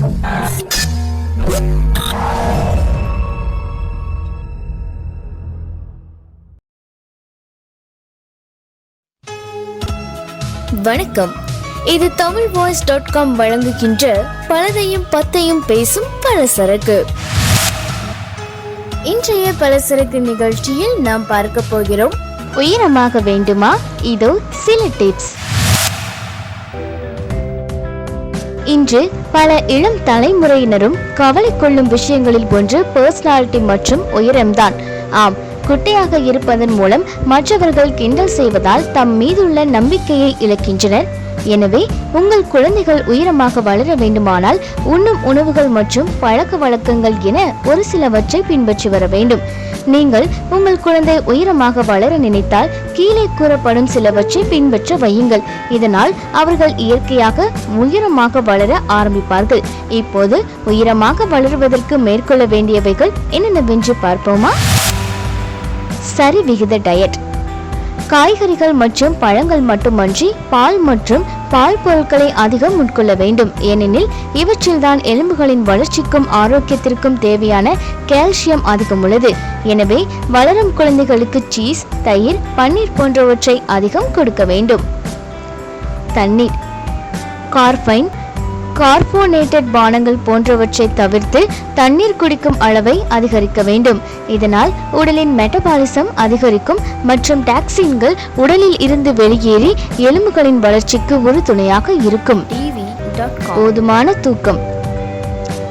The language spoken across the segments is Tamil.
வணக்கம். இது தமிழ் வாய்ஸ் டாட் காம் வழங்குகின்ற பலதையும் பத்தையும் பேசும் பலசரக்கு. இன்றைய பலசரக்கு நிகழ்ச்சியில் நாம் பார்க்க போகிறோம் உயரமாக வேண்டுமா? இதோ சில டிப்ஸ் இன்று பல இளம் தலைமுறையினரும் கவலை கொள்ளும் விஷயங்களில் ஒன்று பர்சனாலிட்டி மற்றும் உயரம்தான். ஆம் குட்டையாக இருப்பதன் மூலம் மற்றவர்கள் கிண்டல் செய்வதால் தம் மீதுள்ள நம்பிக்கையை இழக்கின்றனர். எனவே உங்கள் குழந்தைகள் உயரமாக வளர வேண்டுமானால் உண்ணும் உணவுகள் மற்றும் பழக்க வழக்கங்கள் என ஒரு சிலவற்றை பின்பற்றி வர வேண்டும். நீங்கள் உங்கள் குழந்தை உயரமாக வளர நினைத்தால் கீழே கூறப்படும் சிலவற்றை பின்பற்ற வையுங்கள். இதனால் அவர்கள் இயற்கையாக உயரமாக வளர ஆரம்பிப்பார்கள். இப்போது உயரமாக வளருவதற்கு மேற்கொள்ள வேண்டியவைகள் என்னென்னவென்று பார்ப்போமா? சரி விகித டயட் காய்கறிகள் மற்றும் பழங்கள் மட்டுமன்றி பால் மற்றும் பால் பொருட்களை அதிகம் உட்கொள்ள வேண்டும். ஏனெனில் இவற்றில்தான் எலும்புகளின் வளர்ச்சிக்கும் ஆரோக்கியத்திற்கும் தேவையான கால்சியம் அதிகம் உள்ளது. எனவே வளரும் குழந்தைகளுக்கு சீஸ் தயிர் பன்னீர் போன்றவற்றை அதிகம் கொடுக்க வேண்டும். தண்ணீர். கார்பைன் கார்போனேட்டட் பானங்கள் போன்றவற்றை தவிர்த்து தண்ணீர் குடிக்கும் அளவை அதிகரிக்க வேண்டும். இதனால் உடலின் மெட்டபாலிசம் அதிகரிக்கும் மற்றும் டாக்ஸின்கள் உடலில் இருந்து வெளியேறி எலும்புகளின் வளர்ச்சிக்கு ஒரு துணையாக இருக்கும் போதுமான தூக்கம்.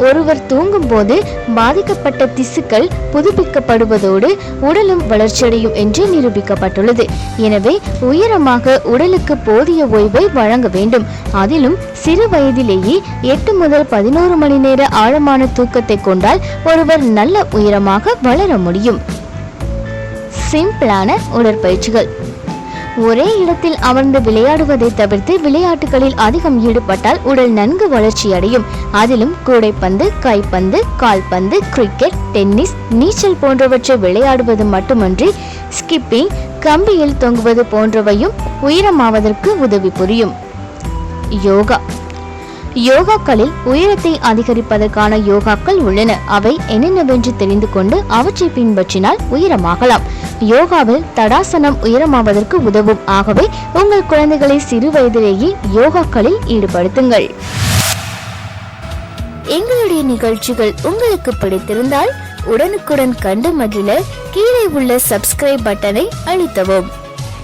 ஒருவர் தூங்கும் போது பாதிக்கப்பட்ட திசுக்கள் புதுப்பிக்கப்படுவதோடு உடலும் வளர்ச்சியடையும் என்று நிரூபிக்கப்பட்டுள்ளது. எனவே உயரமாக உடலுக்கு போதிய ஓய்வை வழங்க வேண்டும். அதிலும் சிறு வயதிலேயே எட்டு முதல் பதினோரு மணி நேர ஆழமான தூக்கத்தை கொண்டால் ஒருவர் நல்ல உயரமாக வளர முடியும். சிம்பிளான உடற்பயிற்சிகள். ஒரே இடத்தில் அமர்ந்து விளையாடுவதை தவிர்த்து விளையாட்டுகளில் அதிகம் ஈடுபட்டால் உடல் நன்கு வளர்ச்சியடையும். அதிலும் கூடைப்பந்து கைப்பந்து கால்பந்து கிரிக்கெட் டென்னிஸ் நீச்சல் போன்றவற்றை விளையாடுவது மட்டுமன்றி ஸ்கிப்பிங் கம்பியில் தொங்குவது போன்றவையும் உயரமாவதற்கு உதவி புரியும். யோகா யோகாக்களில் உயரத்தை அதிகரிப்பதற்கான யோகாக்கள் உள்ளன. அவை என்னென்னவென்று தெரிந்து கொண்டு அவற்றை பின்பற்றினால் உயரமாகலாம். யோகாவில் தடாசனம் உயரமாவதற்கு உதவும். ஆகவே உங்கள் குழந்தைகளை சிறு வயதிலேயே யோகாக்களில் ஈடுபடுத்துங்கள். எங்களுடைய நிகழ்ச்சிகள் உங்களுக்கு பிடித்திருந்தால் உடனுக்குடன் கண்டு மகிழ கீழே உள்ள சப்ஸ்கிரைப் பட்டனை அழுத்தவும்.